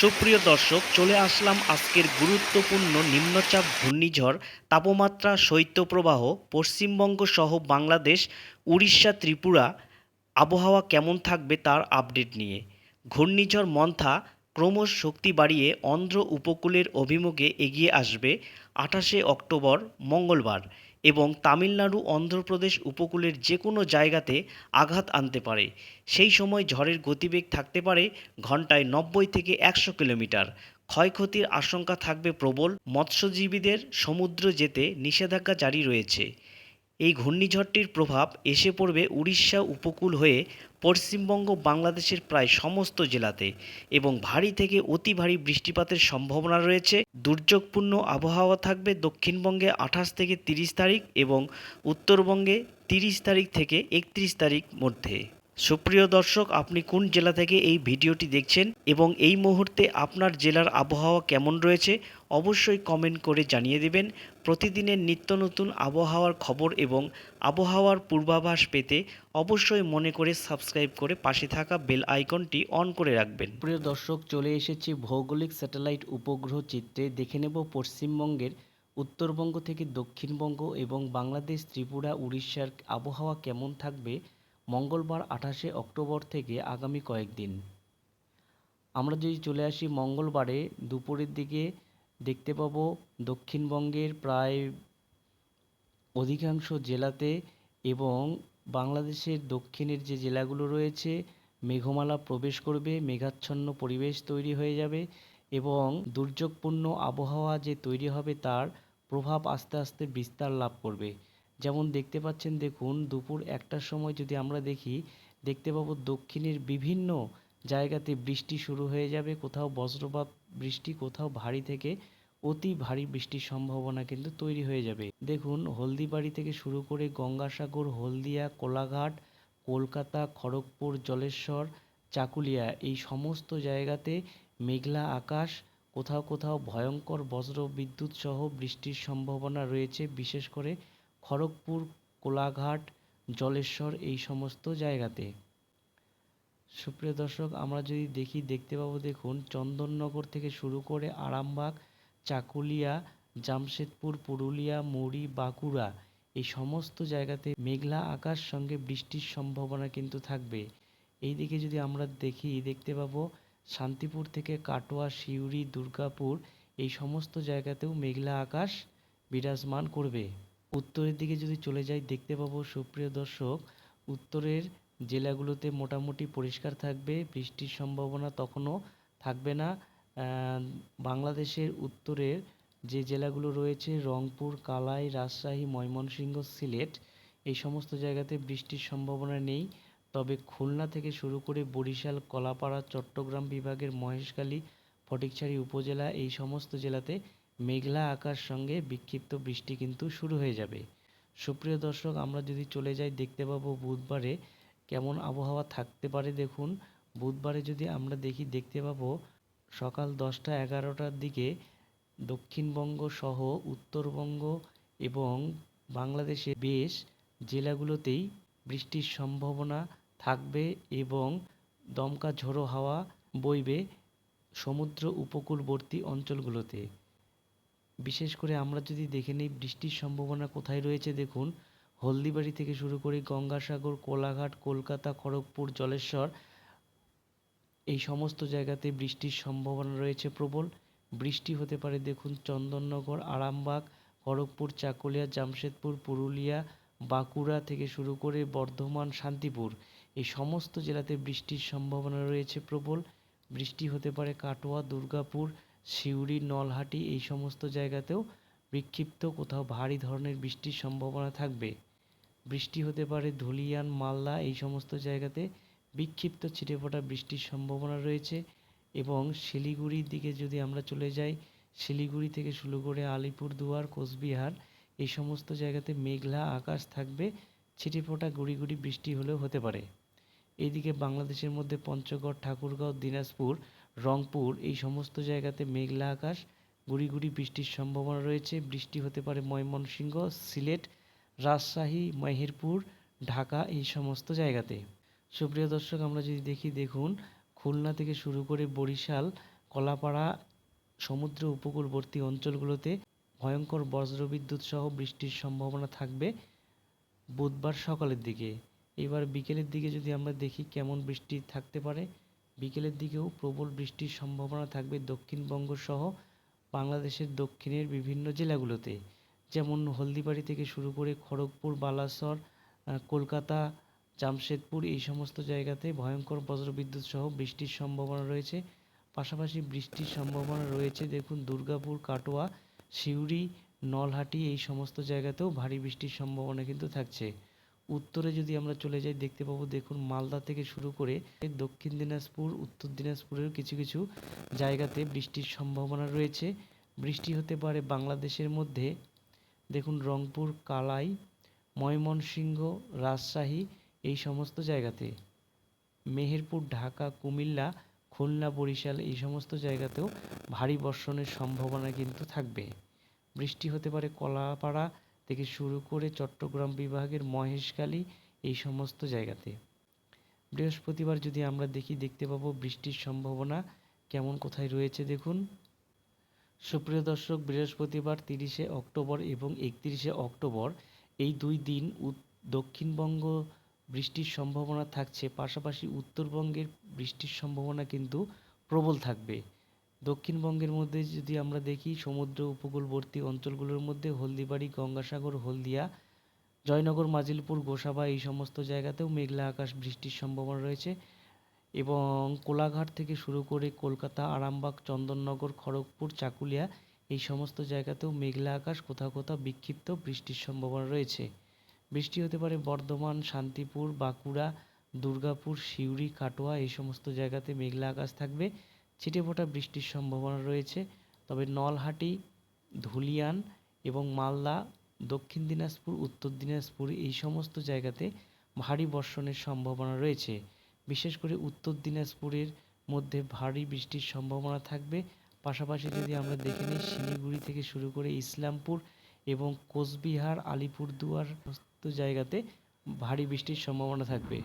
সুপ্রিয় দর্শক, চলে আসলাম আজকের গুরুত্বপূর্ণ নিম্নচাপ ঘূর্ণিঝড় তাপমাত্রা, শৈত্যপ্রবাহ, পশ্চিমবঙ্গ সহ বাংলাদেশ, উড়িষ্যা, ত্রিপুরা, আবহাওয়া কেমন থাকবে তার আপডেট নিয়ে। ঘূর্ণিঝড় মন্থা ক্রমশ শক্তি বাড়িয়ে অন্ধ্র উপকূলের অভিমুখে এগিয়ে আসবে আঠাশে অক্টোবর, মঙ্গলবার। এবং তামিলনাড়ু অন্ধ্রপ্রদেশ উপকূলের যে কোনো জায়গাতে আঘাত আনতে পারে। সেই সময় ঝড়ের গতিবেগ থাকতে পারে ঘন্টায় নব্বই থেকে একশো কিলোমিটার। ক্ষয়ক্ষতির আশঙ্কা থাকবে প্রবল। মৎস্যজীবীদের সমুদ্র যেতে নিষেধাজ্ঞা জারি রয়েছে। এই ঘূর্ণিঝড়টির প্রভাব এসে পড়বে উড়িষ্যা উপকূল হয়ে পশ্চিমবঙ্গ, বাংলাদেশের প্রায় সমস্ত জেলাতে এবং ভারী থেকে অতি ভারী বৃষ্টিপাতের সম্ভাবনা রয়েছে। দুর্যোগপূর্ণ আবহাওয়া থাকবে দক্ষিণবঙ্গে আঠাশ থেকে তিরিশ তারিখ এবং উত্তরবঙ্গে তিরিশ তারিখ থেকে একত্রিশ তারিখ মধ্যে। সুপ্রিয় দর্শক, আপনি কোন জেলা থেকে এই ভিডিওটি দেখছেন এবং এই মুহূর্তে আপনার জেলার আবহাওয়া কেমন রয়েছে, অবশ্যই কমেন্ট করে জানিয়ে দেবেন। প্রতিদিনের নিত্য নতুন আবহাওয়ার খবর এবং আবহাওয়ার পূর্বাভাস পেতে অবশ্যই মনে করে সাবস্ক্রাইব করে পাশে থাকা বেল আইকনটি অন করে রাখবেন। প্রিয় দর্শক, চলে এসেছি ভৌগোলিক স্যাটেলাইট উপগ্রহ চিত্রে। দেখে নেব পশ্চিমবঙ্গের উত্তরবঙ্গ থেকে দক্ষিণবঙ্গ এবং বাংলাদেশ, ত্রিপুরা, উড়িষ্যার আবহাওয়া কেমন থাকবে মঙ্গলবার আঠাশে অক্টোবর থেকে আগামী কয়েকদিন। আমরা যদি চলে আসি মঙ্গলবারে, দুপুরের দিকে দেখতে পাবো দক্ষিণবঙ্গের প্রায় অধিকাংশ জেলাতে এবং বাংলাদেশের দক্ষিণের যে জেলাগুলো রয়েছে, মেঘমালা প্রবেশ করবে, মেঘাচ্ছন্ন পরিবেশ তৈরি হয়ে যাবে এবং দুর্যোগপূর্ণ আবহাওয়া যে তৈরি হবে তার প্রভাব আস্তে আস্তে বিস্তার লাভ করবে। যেমন দেখতে পাচ্ছেন, দেখুন, দুপুর একটার সময় যদি আমরা দেখি, দেখতে পাবো দক্ষিণের বিভিন্ন জায়গাতে বৃষ্টি শুরু হয়ে যাবে। কোথাও বজ্রপাত, বৃষ্টি, কোথাও ভারী থেকে অতি ভারী বৃষ্টির সম্ভাবনা কিন্তু তৈরি হয়ে যাবে। দেখুন, হলদিবাড়ি থেকে শুরু করে গঙ্গাসাগর, হলদিয়া, কোলাঘাট, কলকাতা, খড়গপুর, জলেশ্বর, চাকুলিয়া এই সমস্ত জায়গাতে মেঘলা আকাশ, কোথাও কোথাও ভয়ঙ্কর বজ্র বিদ্যুৎ সহ বৃষ্টির সম্ভাবনা রয়েছে। বিশেষ করে খড়গপুর, কোলাঘাট, জলেশ্বর এই সমস্ত জায়গাতে। সুপ্রিয় দর্শক, আমরা যদি দেখি, দেখতে পাবো, দেখুন, চন্দননগর থেকে শুরু করে আরামবাগ, চাকুলিয়া, জামশেদপুর, পুরুলিয়া, মুড়ি, বাঁকুড়া এই সমস্ত জায়গাতে মেঘলা আকাশ সঙ্গে বৃষ্টির সম্ভাবনা কিন্তু থাকবে। এই দিকে যদি আমরা দেখি, দেখতে পাবো, শান্তিপুর থেকে কাটোয়া, সিউড়ি, দুর্গাপুর এই সমস্ত জায়গাতেও মেঘলা আকাশ বিরাজমান করবে। উত্তরের দিকে যদি চলে যাই, দেখতে পাবো সুপ্রিয় দর্শক, উত্তরের জেলাগুলোতে মোটামুটি পরিষ্কার থাকবে, বৃষ্টির সম্ভাবনা তখনও থাকবে না। বাংলাদেশের উত্তরের যে জেলাগুলো রয়েছে, রংপুর, কালাই, রাজশাহী, ময়মনসিংহ, সিলেট, এই সমস্ত জায়গাতে বৃষ্টির সম্ভাবনা নেই। তবে খুলনা থেকে শুরু করে বরিশাল, কলাপাড়া, চট্টগ্রাম বিভাগের মহেশখালী, ফটিকছড়ি উপজেলা এই সমস্ত জেলাতে মেঘলা আকাশ সঙ্গে বিক্ষিপ্ত বৃষ্টি কিন্তু শুরু হয়ে যাবে। সুপ্রিয় দর্শক, আমরা যদি চলে যাই, দেখতে পাবো বুধবারে কেমন আবহাওয়া থাকতে পারে দেখুন। বুধবারে যদি আমরা দেখি, দেখতে পাবো সকাল দশটা এগারোটার দিকে দক্ষিণবঙ্গ সহ উত্তরবঙ্গ এবং বাংলাদেশে বেশ জেলাগুলোতেই বৃষ্টির সম্ভাবনা থাকবে এবং দমকা ঝোড়ো হাওয়া বইবে সমুদ্র উপকূলবর্তী অঞ্চলগুলোতে। বিশেষ করে আমরা যদি দেখে নিই বৃষ্টির সম্ভাবনা কোথায় রয়েছে, দেখুন, হলদিবাড়ি থেকে শুরু করে গঙ্গাসাগর, কোলাঘাট, কলকাতা, খড়গপুর, জলেশ্বর, এই সমস্ত জায়গাতে বৃষ্টির সম্ভাবনা রয়েছে প্রবল। বৃষ্টি হতে পারে, দেখুন, চন্দননগর, আরামবাগ, খড়গপুর, চাকুলিয়া, জামশেদপুর, পুরুলিয়া, বাঁকুড়া থেকে শুরু করে বর্ধমান, শান্তিপুর। এই সমস্ত জেলাতে বৃষ্টির সম্ভাবনা রয়েছে প্রবল। বৃষ্টি হতে পারে কাটোয়া, দুর্গাপুর সিউড়ি, নলহাটি এই সমস্ত জায়গাতেও বিক্ষিপ্ত কোথাও ভারী ধরনের বৃষ্টির সম্ভাবনা থাকবে। বৃষ্টি হতে পারে ধুলিয়ান, মালদা এই সমস্ত জায়গাতে বিক্ষিপ্ত ছিটেফোঁটা বৃষ্টির সম্ভাবনা রয়েছে এবং শিলিগুড়ির দিকে যদি আমরা চলে যাই, শিলিগুড়ি থেকে শুরু করে আলিপুরদুয়ার, কোচবিহার এই সমস্ত জায়গাতে মেঘলা আকাশ থাকবে, ছিটেফোঁটা গুড়ি গুড়ি বৃষ্টি হলেও হতে পারে। এদিকে বাংলাদেশের মধ্যে পঞ্চগড়, ঠাকুরগাঁও, দিনাজপুর রংপুর, এই সমস্ত জায়গাতে মেঘলা আকাশ, গুড়ি গুড়ি বৃষ্টির সম্ভাবনা রয়েছে। বৃষ্টি হতে পারে ময়মনসিংহ, সিলেট, রাজশাহী, মেহেরপুর, ঢাকা, এই সমস্ত জায়গাতে। সুপ্রিয় দর্শক, আমরা যদি দেখি, দেখুন, খুলনা থেকে শুরু করে বরিশাল, কলাপাড়া, সমুদ্র উপকূলবর্তী অঞ্চলগুলোতে ভয়ঙ্কর বজ্রবিদ্যুৎ সহ বৃষ্টির সম্ভাবনা থাকবে বুধবার সকালের দিকে। এবার বিকেলের দিকে যদি আমরা দেখি, কেমন বৃষ্টি থাকতে পারে বিকেলের দিকেও প্রবল বৃষ্টির সম্ভাবনা থাকবে দক্ষিণবঙ্গ সহ বাংলাদেশের দক্ষিণের বিভিন্ন জেলাগুলোতে। যেমন হলদিবাড়ি থেকে শুরু করে খড়গপুর, বালাসর কলকাতা, জামশেদপুর এই সমস্ত জায়গাতে ভয়ঙ্কর বজ্রবিদ্যুৎ সহ বৃষ্টির সম্ভাবনা রয়েছে। পাশাপাশি বৃষ্টির সম্ভাবনা রয়েছে, দেখুন দুর্গাপুর, কাটোয়া, সিউড়ি, নলহাটি এই সমস্ত জায়গাতেও ভারী বৃষ্টির সম্ভাবনা কিন্তু থাকছে। উত্তরে যদি আমরা চলে যাই, দেখতে পাবো, দেখুন মালদা থেকে শুরু করে দক্ষিণ দিনাজপুর, উত্তর দিনাজপুরের কিছু কিছু জায়গাতে বৃষ্টির সম্ভাবনা রয়েছে। বৃষ্টি হতে পারে বাংলাদেশের মধ্যে। দেখুন রংপুর, কালাই, ময়মনসিংহ, রাজশাহী, এই সমস্ত জায়গাতে। মেহেরপুর, ঢাকা, কুমিল্লা, খুলনা, বরিশাল, এই সমস্ত জায়গাতেও ভারী বর্ষণের সম্ভাবনা কিন্তু থাকবে। বৃষ্টি হতে পারে কলাপাড়া থেকে শুরু করে চট্টগ্রাম বিভাগের মহেশখালী, এই সমস্ত জায়গাতে। বৃহস্পতিবার যদি আমরা দেখি, দেখতে পাবো বৃষ্টির সম্ভাবনা কেমন কোথায় রয়েছে দেখুন। সুপ্রিয় দর্শক, বৃহস্পতিবার তিরিশে অক্টোবর এবং একত্রিশে অক্টোবর, এই দুই দিন দক্ষিণবঙ্গ বৃষ্টির সম্ভাবনা থাকছে, পাশাপাশি উত্তরবঙ্গের বৃষ্টির সম্ভাবনা কিন্তু প্রবল থাকবে। দক্ষিণবঙ্গের মধ্যে যদি আমরা দেখি, সমুদ্র উপকূলবর্তী অঞ্চলগুলোর মধ্যে হলদিবাড়ি, গঙ্গাসাগর, হলদিয়া, জয়নগর, মাজিলপুর, গোসাবা এই সমস্ত জায়গাতেও মেঘলা আকাশ বৃষ্টির সম্ভাবনা রয়েছে এবং কোলাঘাট থেকে শুরু করে কলকাতা, আরামবাগ, চন্দননগর, খড়গপুর, চাকুলিয়া এই সমস্ত জায়গাতেও মেঘলা আকাশ কোথাও কোথাও বিক্ষিপ্ত বৃষ্টির সম্ভাবনা রয়েছে। বৃষ্টি হতে পারে বর্ধমান, শান্তিপুর, বাঁকুড়া, দুর্গাপুর, সিউড়ি, কাটোয়া এই সমস্ত জায়গাতে মেঘলা আকাশ থাকবে। ছিটেফোঁটা বৃষ্টির সম্ভাবনা রয়েছে, তবে নলহাটি, ধুলিয়ান এবং মালদা, দক্ষিণ দিনাজপুর, উত্তর দিনাজপুর এই সমস্ত জায়গাতে ভারী বর্ষণের সম্ভাবনা রয়েছে। বিশেষ করে উত্তর দিনাজপুরের মধ্যে ভারী বৃষ্টির সম্ভাবনা থাকবে। পাশাপাশি যদি আমরা দেখে নিই, শিলিগুড়ি থেকে শুরু করে ইসলামপুর এবং কোচবিহার, আলিপুরদুয়ার সমস্ত জায়গাতে ভারী বৃষ্টির সম্ভাবনা থাকবে।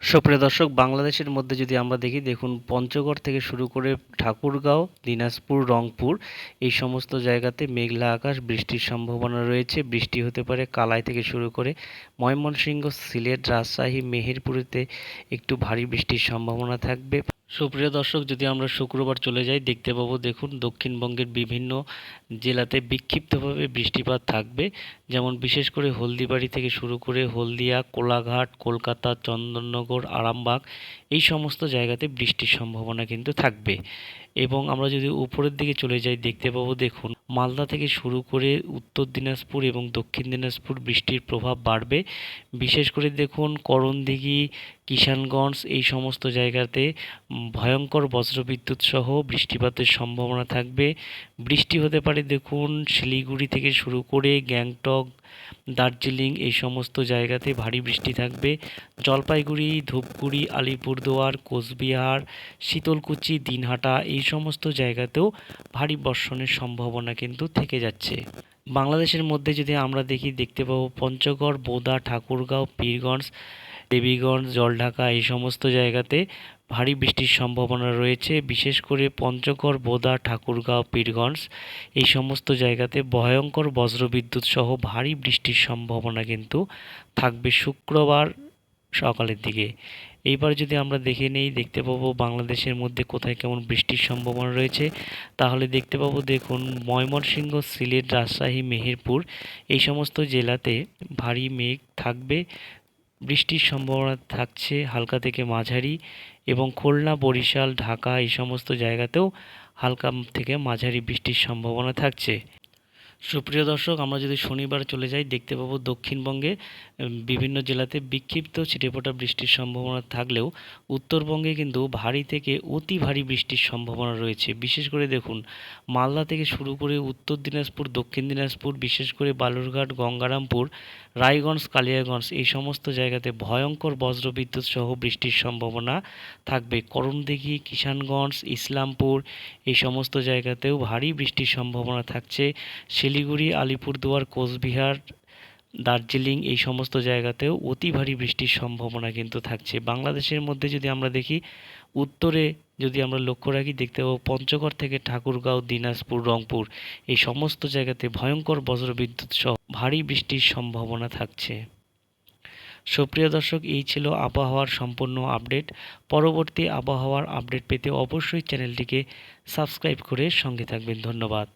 সুপ্রিয় দর্শক, বাংলাদেশের মধ্যে যদি আমরা দেখি, দেখুন পঞ্চগড় থেকে শুরু করে ঠাকুরগাঁও, দিনাজপুর, রংপুর, এই সমস্ত জায়গাতে মেঘলা আকাশ, বৃষ্টির সম্ভাবনা রয়েছে। বৃষ্টি হতে পারে কালাই থেকে শুরু করে ময়মনসিংহ, সিলেট, রাজশাহী, মেহেরপুরেতে একটু ভারী বৃষ্টির সম্ভাবনা থাকবে। সুপ্রিয় দর্শক, যদি আমরা শুক্রবার চলে যাই, দেখতে পাবো, দেখুন, দক্ষিণবঙ্গের বিভিন্ন জেলাতে বিক্ষিপ্তভাবে বৃষ্টিপাত থাকবে। যেমন বিশেষ করে হলদিবাড়ি থেকে শুরু করে হলদিয়া, কোলাঘাট, কলকাতা, চন্দননগর, আরামবাগ, এই সমস্ত জায়গাতে বৃষ্টির সম্ভাবনা কিন্তু থাকবে। এবং আমরা যদি উপরের দিকে চলে যাই, দেখতে পাবো, দেখুন মালদা থেকে শুরু করে উত্তর দিনাজপুর এবং দক্ষিণ দিনাজপুর বৃষ্টির প্রভাব বাড়বে। বিশেষ করে দেখুন, করণদিঘি, কিষানগঞ্জ এই সমস্ত জায়গাতে ভয়ঙ্কর বজ্রবিদ্যুৎ সহ বৃষ্টিপাতের সম্ভাবনা থাকবে। বৃষ্টি হতে পারে, দেখুন, শিলিগুড়ি থেকে শুরু করে গ্যাংটক দার্জিলিং এই সমস্ত জায়গাতে ভারী বৃষ্টি থাকবে। জলপাইগুড়ি, ধূপগুড়ি, আলিপুরদুয়ার, কোচবিহার, শীতলকুচি, দিনহাটা এই সমস্ত জায়গাতেও ভারী বর্ষণের সম্ভাবনা কিন্তু থেকে যাচ্ছে। বাংলাদেশের মধ্যে যদি আমরা দেখি, দেখতে পাবো পঞ্চগড়, বোদা, ঠাকুরগাঁও, পীরগঞ্জ দেবীগঞ্জ, জলঢাকা এই সমস্ত জায়গাতে ভারী বৃষ্টির সম্ভাবনা রয়েছে। বিশেষ করে পঞ্চগড়, বোদা, ঠাকুরগাঁও, পীরগঞ্জ এই সমস্ত জায়গাতে ভয়ঙ্কর বজ্রবিদ্যুৎ সহ ভারী বৃষ্টির সম্ভাবনা কিন্তু থাকবে শুক্রবার সকালের দিকে। এইবার যদি আমরা দেখে নেই, দেখতে পাবো বাংলাদেশের মধ্যে কোথায় কেমন বৃষ্টির সম্ভাবনা রয়েছে। তাহলে দেখতে পাবো, দেখুন, ময়মনসিংহ, সিলেট, রাজশাহী, মেহেরপুর এই সমস্ত জেলাতে ভারী মেঘ থাকবে। বৃষ্টির সম্ভাবনা থাকছে হালকা থেকে মাঝারি এবং খুলনা, বরিশাল, ঢাকা এই সমস্ত জায়গাতেও হালকা থেকে মাঝারি বৃষ্টির সম্ভাবনা থাকছে। সুপ্রিয় দর্শক, আমরা যদি শনিবার চলে যাই, দেখতে পাবো দক্ষিণবঙ্গে বিভিন্ন জেলাতে বিক্ষিপ্ত ছিটেফোঁটা বৃষ্টির সম্ভাবনা থাকলেও উত্তরবঙ্গে কিন্তু ভারী থেকে অতি ভারী বৃষ্টির সম্ভাবনা রয়েছে। বিশেষ করে দেখুন, মালদা থেকে শুরু করে উত্তর দিনাজপুর, দক্ষিণ দিনাজপুর, বিশেষ করে বালুরঘাট, গঙ্গারামপুর রায়গঞ্জ, কালিয়াগঞ্জ এই সমস্ত জায়গাতে ভয়ঙ্কর বজ্রবিদ্যুৎ সহ বৃষ্টির সম্ভাবনা থাকবে। করণদিঘি কিষানগঞ্জ, ইসলামপুর এই সমস্ত জায়গাতেও ভারী বৃষ্টির সম্ভাবনা থাকছে। শিলিগুড়ি, আলিপুরদুয়ার, কোচবিহার, দার্জিলিং এই সমস্ত জায়গাতেও অতি ভারী বৃষ্টির সম্ভাবনা কিন্তু থাকছে। বাংলাদেশের মধ্যে যদি আমরা দেখি, উত্তরে যদি আমরা লক্ষ্য রাখি, দেখতে পাবো পঞ্চগড় থেকে ঠাকুরগাঁও, দিনাজপুর, রংপুর, এই সমস্ত জায়গাতে ভয়ঙ্কর বজ্রবিদ্যুৎ সহ ভারী বৃষ্টির সম্ভাবনা থাকছে। সুপ্রিয় দর্শক, এই ছিল আবহাওয়ার সম্পূর্ণ আপডেট। পরবর্তী আবহাওয়ার আপডেট পেতে অবশ্যই চ্যানেলটিকে সাবস্ক্রাইব করে সঙ্গে থাকবেন। ধন্যবাদ।